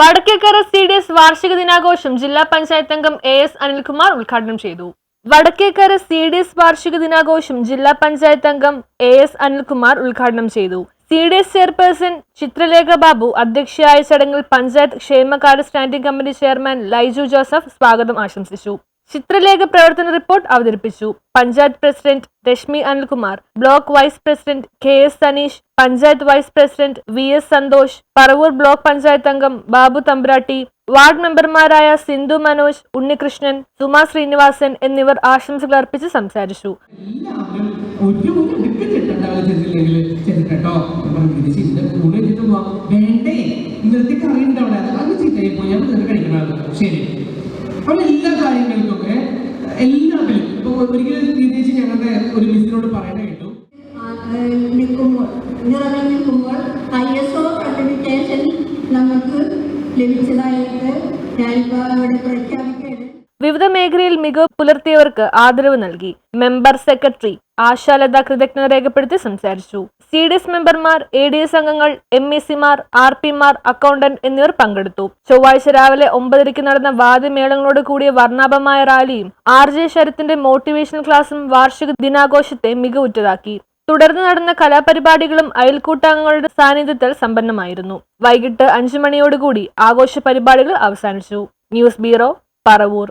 Vadakkekara C D S വാർഷിക ദിനാഘോഷം ജില്ലാ പഞ്ചായത്ത് അംഗം എ എസ് അനിൽകുമാർ ഉദ്ഘാടനം ചെയ്തു. വടക്കേക്കര സി ഡി എസ് വാർഷിക ദിനാഘോഷം ജില്ലാ പഞ്ചായത്ത് അംഗം എ എസ് അനിൽകുമാർ ഉദ്ഘാടനം ചെയ്തു. C D S chairperson Chitralekha Babu അധ്യക്ഷയായ ചടങ്ങിൽ പഞ്ചായത്ത് ക്ഷേമകാര്യ standing committee chairman Laiju Joseph സ്വാഗതം ആശംസിച്ചു. ചിത്രലേഖ പ്രവർത്തന റിപ്പോർട്ട് അവതരിപ്പിച്ചു. Panchayat president Rashmi Anilkumar block vice president K S Saneesh panchayat vice president V S Santhosh Paravur block panchayat അംഗം Babu തമ്പ്രാട്ടി ward മെമ്പർമാരായ സിന്ധു മനോജ് ഉണ്ണികൃഷ്ണൻ സുമ ശ്രീനിവാസൻ എന്നിവർ ആശംസകൾ അർപ്പിച്ച് സംസാരിച്ചു. ശരി. അപ്പൊ എല്ലാ കാര്യങ്ങൾക്കും ഏ, എല്ലാത്തിലും ഇപ്പൊ ഒരിക്കലും രീതിയിൽ ഞങ്ങളുടെ ഒരു മിസ്സിനോട് പറയണ കേട്ടു. നമുക്ക് ലഭിച്ചതായിട്ട് ഞാനിപ്പോൾ ഇവിടെ പ്രഖ്യാപിക്കുകയാണ് വിവിധ മേഖലയിൽ മികവ് പുലർത്തിയവർക്ക് ആദരവ് നൽകി. മെമ്പർ സെക്രട്ടറി ആശാലത കൃതജ്ഞത രേഖപ്പെടുത്തി സംസാരിച്ചു. സി ഡി എസ് മെമ്പർമാർ എ ഡി എസ് അംഗങ്ങൾ എം ഇ സിമാർ ആർ പിമാർ അക്കൗണ്ടന്റ് എന്നിവർ പങ്കെടുത്തു. ചൊവ്വാഴ്ച രാവിലെ ഒമ്പതരയ്ക്ക് നടന്ന വാദ്യമേളങ്ങളോട് കൂടിയ വർണാഭമായ റാലിയും ആർ ജെ ശരത്തിന്റെ മോട്ടിവേഷണൽ ക്ലാസും വാർഷിക ദിനാഘോഷത്തെ മികവുറ്റതാക്കി. തുടർന്ന് നടന്ന കലാപരിപാടികളും അയൽക്കൂട്ടാംഗങ്ങളുടെ സാന്നിധ്യത്തിൽ സമ്പന്നമായിരുന്നു. വൈകിട്ട് അഞ്ചു മണിയോടുകൂടി ആഘോഷ പരിപാടികൾ അവസാനിച്ചു. News bureau Paravur.